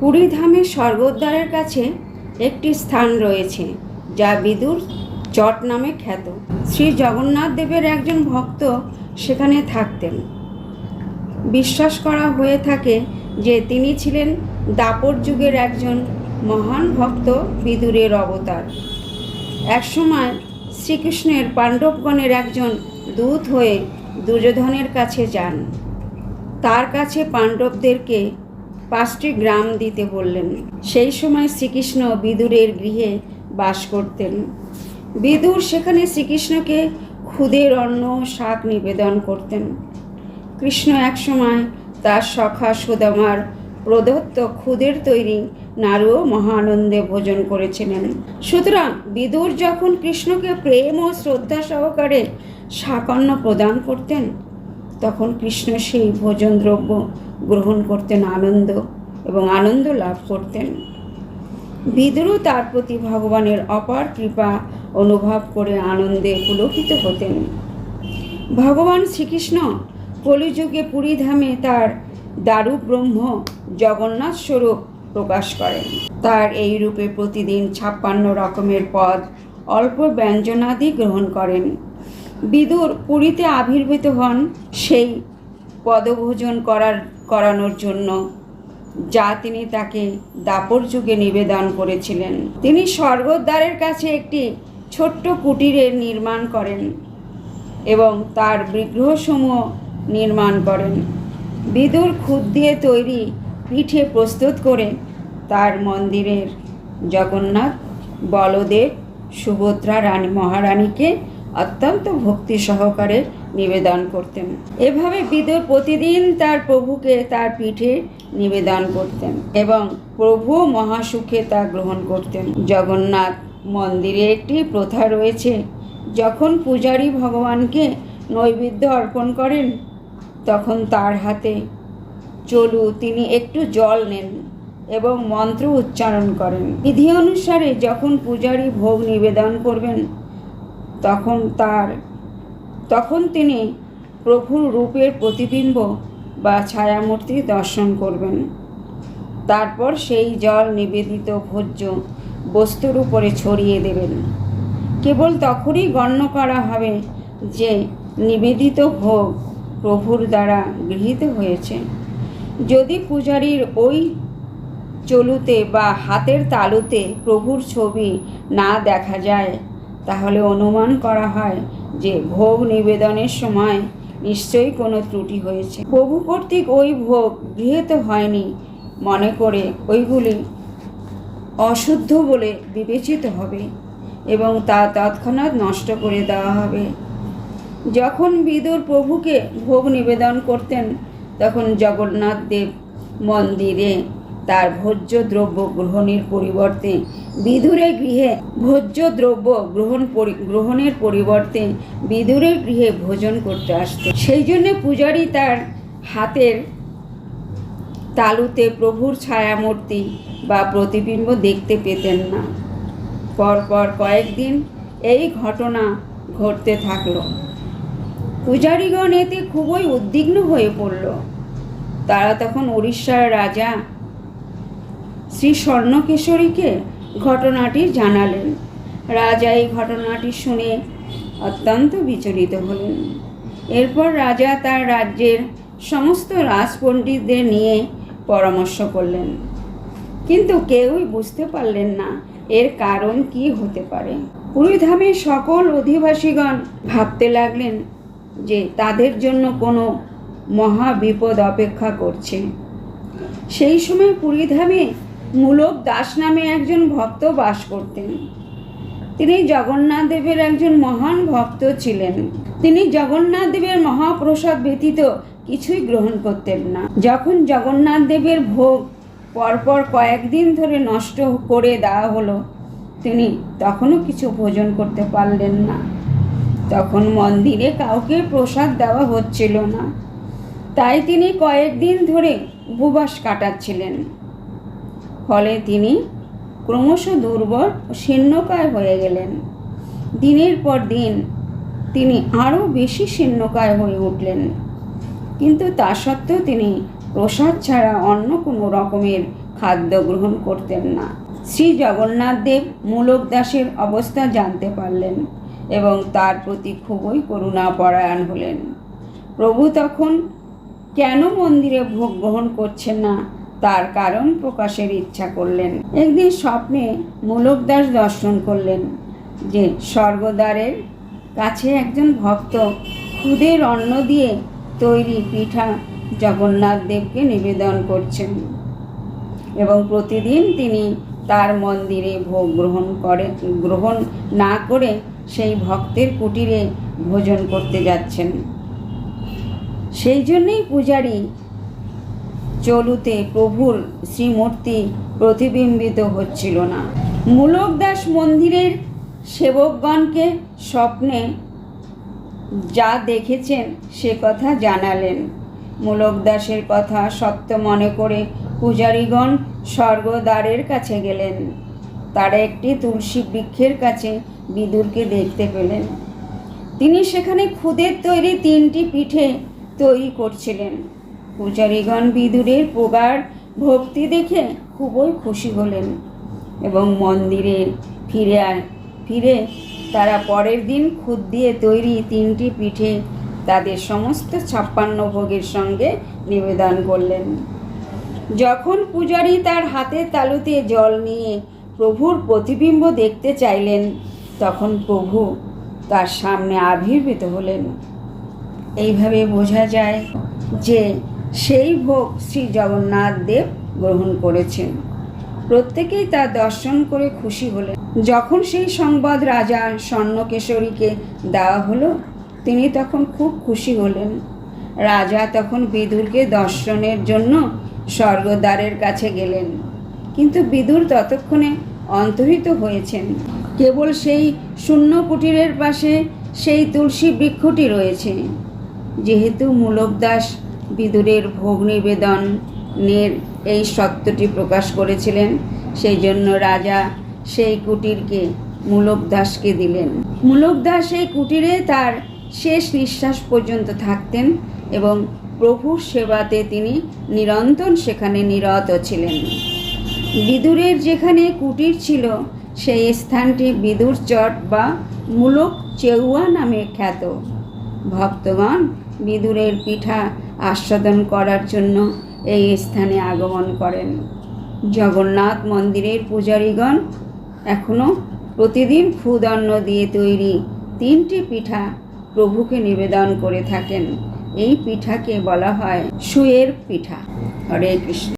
পুরীধামের স্বর্গদ্বারের কাছে একটি স্থান রয়েছে, যা বিদুর চট নামে খ্যাত। শ্রী জগন্নাথ দেবের একজন ভক্ত সেখানে থাকতেন। বিশ্বাস করা হয়ে থাকে যে তিনি ছিলেন দাপর যুগের একজন মহান ভক্ত বিদুরের অবতার। একসময় শ্রীকৃষ্ণের পাণ্ডবগণের একজন দূত হয়ে দুর্যোধনের কাছে যান। তার কাছে পাণ্ডবদেরকে পাঁচটি গ্রাম দিতে বললেন। সেই সময় শ্রীকৃষ্ণ বিদুরের গৃহে বাস করতেন। বিদুর সেখানে শ্রীকৃষ্ণকে খুদের অন্ন, শাক নিবেদন করতেন। কৃষ্ণ একসময় তার সখা সুদামার প্রদত্ত খুদের তৈরি নাড়ুও মহানন্দে ভোজন করেছিলেন। সুতরাং বিদুর যখন কৃষ্ণকে প্রেম ও শ্রদ্ধা সহকারে শাকন্ন প্রদান করতেন, তখন কৃষ্ণ সেই ভোজন দ্রব্য গ্রহণ করতেন আনন্দ এবং আনন্দ লাভ করতেন। বিদুরও তার প্রতি ভগবানের অপার কৃপা অনুভব করে আনন্দে পুলকিত হতেন। ভগবান শ্রীকৃষ্ণ কলিযুগে পুরীধামে তার দারু ব্রহ্ম জগন্নাথ স্বরূপ প্রকাশ করেন। তার এই রূপে প্রতিদিন ছাপ্পান্ন রকমের পদ অল্প ব্যঞ্জনাদি গ্রহণ করেন। বিদুর পুরীতে আবির্ভূত হন, সেই পদভোজন করার করানোর জন্য, যা তিনি তাকে দাপর যুগে নিবেদন করেছিলেন। তিনি স্বর্গদ্বারের কাছে একটি ছোট্ট কুটিরের নির্মাণ করেন এবং তার বিগ্রহসমূহ নির্মাণ করেন। বিদুর খুদ দিয়ে তৈরি পিঠে প্রস্তুত করে তার মন্দিরের জগন্নাথ, বলদেব, সুভদ্রা রানী মহারানীকে অত্যন্ত ভক্তি সহকারে নিবেদন করতেন। এভাবে বিদুর প্রতিদিন তার প্রভুকে তার পিঠে নিবেদন করতেন এবং প্রভু মহাসুখে তা গ্রহণ করতেন। জগন্নাথ মন্দিরে একটি প্রথা রয়েছে, যখন পূজারী ভগবানকে নৈবেদ্য অর্পণ করেন, তখন তার হাতে চলু তিনি একটু জল নেন এবং মন্ত্র উচ্চারণ করেন। বিধি অনুসারে যখন পূজারী ভোগ নিবেদন করবেন, তখন তার তখন তিনি প্রভুর রূপের প্রতিবিম্ব বা ছায়ামূর্তি দর্শন করবেন। তারপর সেই জল নিবেদিত ভোজ্য বস্তুর উপরে ছড়িয়ে দেবেন। কেবল তখনই গণ্য করা হবে যে নিবেদিত ভোগ প্রভুর দ্বারা গৃহীত হয়েছে। যদি পূজারীর ওই চলুতে বা হাতের তালুতে প্রভুর ছবি না দেখা যায়, তাহলে অনুমান করা হয় যে ভোগ নিবেদনের সময় নিশ্চয়ই কোনো ত্রুটি হয়েছে। প্রভু কর্তৃক ওই ভোগ গৃহীত হয়নি মনে করে ওইগুলি অশুদ্ধ বলে বিবেচিত হবে এবং তা তৎক্ষণাৎ নষ্ট করে দেওয়া হবে। যখন বিদুর প্রভুকে ভোগ নিবেদন করতেন, তখন জগন্নাথ দেব মন্দিরে তার ভোজ্য দ্রব্য গ্রহণের পরিবর্তে বিদুরের গৃহে ভোজ্য দ্রব্য গ্রহণ গ্রহণের পরিবর্তে বিদুরের গৃহে ভোজন করতে আসতেন সেই জন্য পূজারী তার হাতের তালুতে প্রভুর ছায়ামূর্তি বা প্রতিবিম্ব দেখতে পেতেন না। পরপর কয়েকদিন এই ঘটনা ঘটতে থাকল। পূজারীগণ এতে খুবই উদ্বিগ্ন হয়ে পড়ল। তারা তখন উড়িষ্যার রাজা শ্রী স্বর্ণকেশরীকে ঘটনাটি জানালেন। রাজা এই ঘটনাটি শুনে অত্যন্ত বিচলিত হলেন। এরপর রাজা তার রাজ্যের সমস্ত রাজপণ্ডিতদের নিয়ে পরামর্শ করলেন। কিন্তু কেউই বুঝতে পারলেন না এর কারণ কি হতে পারে। পুরীধামের সকল অধিবাসীগণ ভাবতে লাগলেন যে তাদের জন্য কোনো মহা বিপদ অপেক্ষা করছে। সেই সময় পুরীধামে মূলক দাস নামে একজন ভক্ত বাস করতেন। তিনি জগন্নাথ দেবের একজন মহান ভক্ত ছিলেন। তিনি জগন্নাথ দেবের মহাপ্রসাদ ব্যতীত কিছুই গ্রহণ করতেন না। যখন জগন্নাথ দেবের ভোগ পরপর কয়েকদিন ধরে নষ্ট করে দেওয়া হলো, তিনি তখনও কিছু ভোজন করতে পারলেন না। তখন মন্দিরে কাউকে প্রসাদ দেওয়া হচ্ছিল না। তাই তিনি কয়েকদিন ধরে উপবাস কাটাচ্ছিলেন। ফলে তিনি ক্রমশ দুর্বল ও শীর্ণকায় হয়ে গেলেন। দিনের পর দিন তিনি আরও বেশি শীর্ণকায় হয়ে উঠলেন। কিন্তু তা সত্ত্বেও তিনি প্রসাদ ছাড়া অন্য কোনো রকমের খাদ্য গ্রহণ করতেন না। শ্রী জগন্নাথ দেব মূলক দাসের অবস্থা জানতে পারলেন এবং তার প্রতি খুবই করুণাপরায়ণ হলেন। প্রভু তখন কেন মন্দিরে ভোগ গ্রহণ করছেন না তার কারণ প্রকাশের ইচ্ছা করলেন। একদিন স্বপ্নে মূলক দাস দর্শন করলেন যে স্বর্গদ্বারের কাছে একজন ভক্ত খুদের অন্ন দিয়ে তৈরি পিঠা জগন্নাথ দেবকে নিবেদন করছেন এবং প্রতিদিন তিনি তার মন্দিরে ভোগ গ্রহণ করে, গ্রহণ না করে সেই ভক্তের কুটিরে ভোজন করতে যাচ্ছেন। সেই জন্যই পূজারী চলুতে প্রভুর শ্রীমূর্তি প্রতিবিম্বিত হচ্ছিল না। মূলক দাস মন্দিরের সেবকগণকে স্বপ্নে যা দেখেছেন সে কথা জানালেন। মূলক দাসের কথা সত্য মনে করে পূজারীগণ স্বর্গদ্বারের কাছে গেলেন। তারা একটি তুলসী বৃক্ষের কাছে বিদুরকে দেখতে পেলেন। তিনি সেখানে খুদের তৈরি তিনটি পিঠে তৈরি করছিলেন। পূজারীগণ বিদুরের প্রগাঢ় ভক্তি দেখে খুবই খুশি হলেন এবং মন্দিরে ফিরে ফিরে তারা পরের দিন খুদ দিয়ে তৈরি তিনটি পিঠে তাদের সমস্ত ছাপ্পান্ন ভোগের সঙ্গে নিবেদন করলেন। যখন পূজারী তার হাতের তালুতে জল নিয়ে প্রভুর প্রতিবিম্ব দেখতে চাইলেন, তখন প্রভু তার সামনে আবির্ভূত হলেন। এইভাবে বোঝা যায় যে সেই ভোগ শ্রী জগন্নাথ দেব গ্রহণ করেছেন। প্রত্যেকেই তার দর্শন করে খুশি হলেন। যখন সেই সংবাদ রাজা স্বর্ণকেশরীকে দেওয়া হলো, তিনি তখন খুব খুশি হলেন। রাজা তখন বিদুরকে দর্শনের জন্য স্বর্গদ্বারের কাছে গেলেন। কিন্তু বিদুর ততক্ষণে অন্তহিত হয়েছেন। কেবল সেই শূন্য কুটিরের পাশে সেই তুলসী বৃক্ষটি রয়েছে। যেহেতু মূলক দাস বিদুরের ভোগ নিবেদনের এই সত্যটি প্রকাশ করেছিলেন। সেই জন্য রাজা সেই কুটিরকে মূলক দাসকে দিলেন। মূলক দাস এই কুটিরে তার শেষ নিঃশ্বাস পর্যন্ত থাকতেন এবং প্রভুর সেবাতে তিনি নিরন্তর সেখানে নিরত ছিলেন। বিদুরের যেখানে কুটির ছিল, সেই স্থানটি বিদুর চট বা মূলক চেউয়া নামে খ্যাত। ভক্তগণ, বিদুরের পিঠা আস্বাদন করার জন্য এই স্থানে আগমন করেন। জগন্নাথ মন্দিরের পূজারীগণ এখনও প্রতিদিন ফুদন্ন দিয়ে তৈরি তিনটি পিঠা প্রভুকে নিবেদন করে থাকেন। এই পিঠাকে বলা হয় সুয়ের পিঠা। হরে কৃষ্ণ।